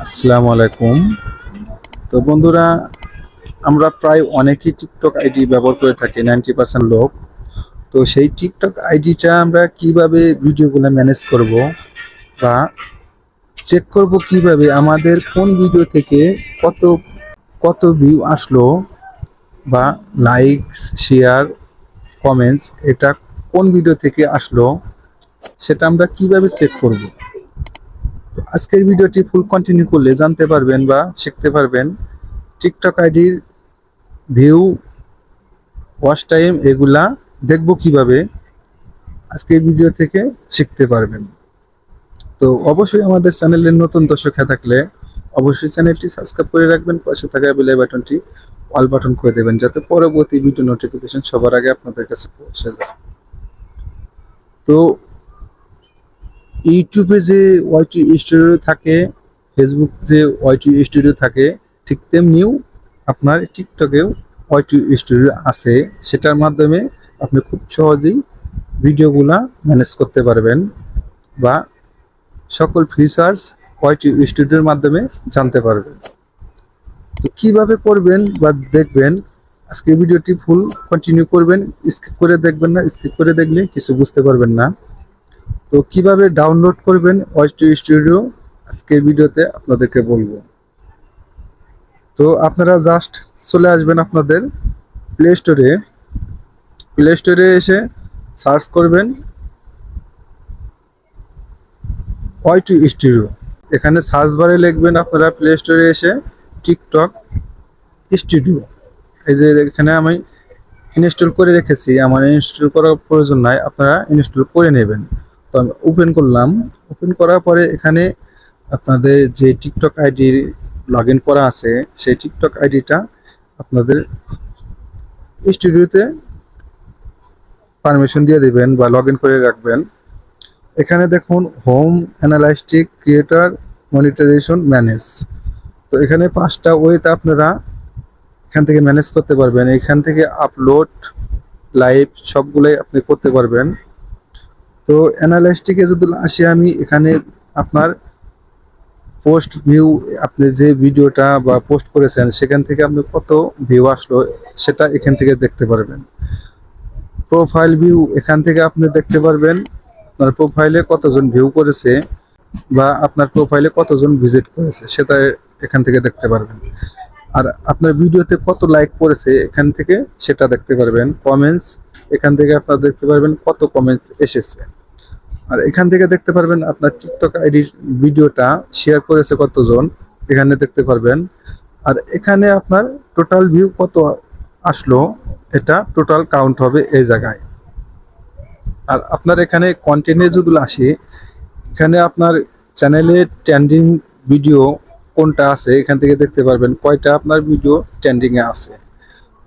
আসসালামু আলাইকুম। তো বন্ধুরা, আমরা প্রায় অনেকেই টিকটক আইডি ব্যবহার করে থাকি নাইনটি পার্সেন্ট লোক। তো সেই টিকটক আইডিটা আমরা কীভাবে ভিডিওগুলো ম্যানেজ করব বা চেক করব কীভাবে, আমাদের কোন ভিডিও থেকে কত কত ভিউ আসলো বা লাইকস শেয়ার কমেন্টস এটা কোন ভিডিও থেকে আসলো, সেটা আমরা কীভাবে চেক করব? আজকের ভিডিওটি ফুল কন্টিনিউ করলে জানতে পারবেন বা শিখতে পারবেন। টিকটক আইডির ভিউ ওয়াচ টাইম এগুলা দেখব কীভাবে আজকের ভিডিও থেকে শিখতে পারবেন। তো অবশ্যই আমাদের চ্যানেলের নতুন দর্শক হয়ে থাকলে অবশ্যই চ্যানেলটি সাবস্ক্রাইব করে রাখবেন, পাশে থাকা বেল বাটনটি অল বাটন করে দেবেন, যাতে পরবর্তী ভিডিও নোটিফিকেশন সবার আগে আপনাদের কাছে পৌঁছে যায়। তো ইউটিউবে যে ওয়াইটি স্টুডিও থাকে ফেসবুক যে ওয়াইটি স্টুডিও থাকে, ঠিক তেমনিও আপনার টিকটকেও ওয়াইটি স্টুডিও আছে। সেটার মাধ্যমে আপনি খুব সহজেই ভিডিওগুলা ম্যানেজ করতে পারবেন বা সকল ফিচার্স ওয়াইটি স্টুডিওর মাধ্যমে জানতে পারবেন। তো কীভাবে করবেন বা দেখবেন, আজকে ভিডিওটি ফুল কন্টিনিউ করবেন স্কিপ করে দেখবেন না স্কিপ করে দেখলে কিছু বুঝতে পারবেন না। তো কীভাবে ডাউনলোড করবেন ওয়াইস টু স্টুডিও আজকের ভিডিওতে আপনাদেরকে বলব। তো আপনারা জাস্ট চলে আসবেন আপনাদের প্লে স্টোরে প্লে স্টোরে এসে সার্চ করবেন ওয়াই টু স্টুডিও এখানে সার্চ বারে লিখবেন আপনারা প্লে স্টোরে এসে টিকটক স্টুডিও এই যে এখানে আমি ইনস্টল করে রেখেছি। আমার ইনস্টল করার প্রয়োজন নাই, আপনারা ইনস্টল করে নেবেন। তো আমি ওপেন করলাম। ওপেন করার পরে এখানে আপনাদের যে টিকটক আইডি লগ করা আছে, সেই টিকটক আইডিটা আপনাদের স্টুডিওতে পারমিশন দিয়ে দিবেন বা লগ করে রাখবেন। এখানে দেখুন home analytics creator monetisation manage তো এখানে পাঁচটা ওয়েতে আপনারা এখান থেকে ম্যানেজ করতে পারবেন। এখান থেকে আপলোড লাইভ সবগুলোই আপনি করতে পারবেন। তো অ্যানালাইস্টিকে যদি আসি আমি এখানে আপনার পোস্ট ভিউ আপনি যে ভিডিওটা বা পোস্ট করেছেন, সেখান থেকে আপনি কত ভিউ আসলো সেটা এখান থেকে দেখতে পারবেন। প্রোফাইল ভিউ এখান থেকে আপনি দেখতে পারবেন, আপনার প্রোফাইলে কতজন ভিউ করেছে বা আপনার প্রোফাইলে কতজন ভিজিট করেছে, সেটা এখান থেকে দেখতে পারবেন। আর আপনার ভিডিওতে কত লাইক পড়েছে এখান থেকে সেটা দেখতে পারবেন। কমেন্টস এখান থেকে আপনারা দেখতে পারবেন কত কমেন্টস এসেছে। আর এখান থেকে দেখতে পারবেন আপনার টিকটক আইডির ভিডিওটা শেয়ার করেছে কতজন, এখানে দেখতে পারবেন। আর এখানে আপনার টোটাল ভিউ কত আসলো, এটা টোটাল কাউন্ট হবে এই জায়গায়। আর আপনার এখানে কন্টেন্টে যদি আসে, এখানে আপনার চ্যানেলে ট্রেন্ডিং ভিডিও কোনটা আছে, এখান থেকে দেখতে পারবেন কয়টা আপনার ভিডিও ট্রেন্ডিংয়ে আছে।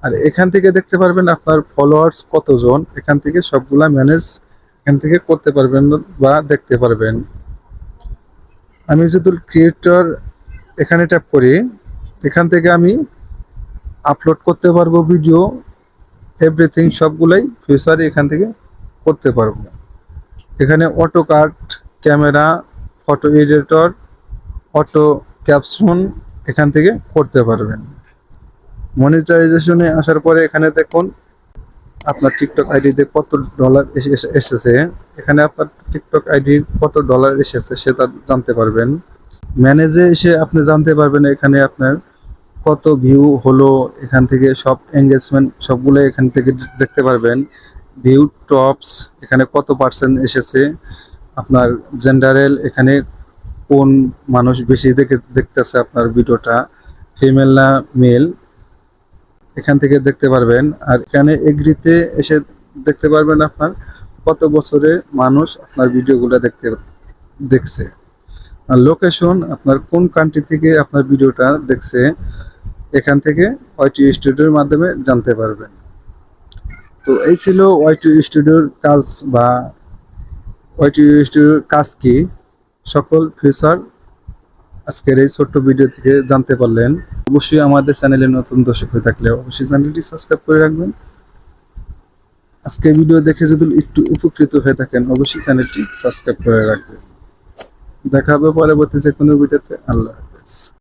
আর এখান থেকে দেখতে পারবেন আপনার ফলোয়ার্স কতজন, এখান থেকে সবগুলা ম্যানেজ এখান থেকে করতে পারবেন বা দেখতে পারবেন। আমি যদি ক্রিয়েটর এখানে ট্যাপ করি, এখান থেকে আমি আপলোড করতে পারব ভিডিও এভরিথিং সবগুলাই ফিউচার এখান থেকে করতে পারব। এখানে auto cut camera photo editor auto caption এখান থেকে করতে পারবেন। মনিটাইজেশনে আসার পরে এখানে দেখুন, আপনার টিকটক আইডিতে কত ডলার এসেছে। এখানে আপনার টিকটক আইডির কত ডলার এসেছে সেটা জানতে পারবেন। ম্যানেজে এসে আপনি জানতে পারবেন এখানে আপনার কত ভিউ হলো, এখান থেকে সব এঙ্গেজমেন্ট সবগুলো এখান থেকে দেখতে পারবেন। ভিউ টপস এখানে কত পার্সেন্ট এসেছে, আপনার জেন্ডারেল এখানে কোন মানুষ বেশি দেখে দেখতেছে আপনার ভিডিওটা ফিমেল না মেল এখান থেকে দেখতে পারবেন। আর এখানে এগ্রিতে এসে দেখতে পারবেন আপনার কত বছরে মানুষ আপনার ভিডিওগুলো দেখতে দেখছে। আর লোকেশন আপনার কোন কান্ট্রি থেকে আপনার ভিডিওটা দেখছে, এখান থেকে ওয়াইটি স্টুডিওর মাধ্যমে জানতে পারবেন। তো এই ছিল ওয়াইটি স্টুডিওর কাজ বা ওয়াইটি স্টুডিওর কাজ কি? সকল ফিচার আজকের এই ছোট্ট ভিডিও থেকে জানতে পারলেন, অবশ্যই আমাদের চ্যানেলে নতুন দর্শক হয়ে থাকলে অবশ্যই চ্যানেলটি সাবস্ক্রাইব করে রাখবেন। আজকে ভিডিও দেখে যদি একটু উপকৃত হয়ে থাকেন, অবশ্যই চ্যানেলটি সাবস্ক্রাইব করে রাখবেন। দেখা হবে পরবর্তী যে কোনো ভিডিওতে আল্লাহ হাফেজ হাফেজ।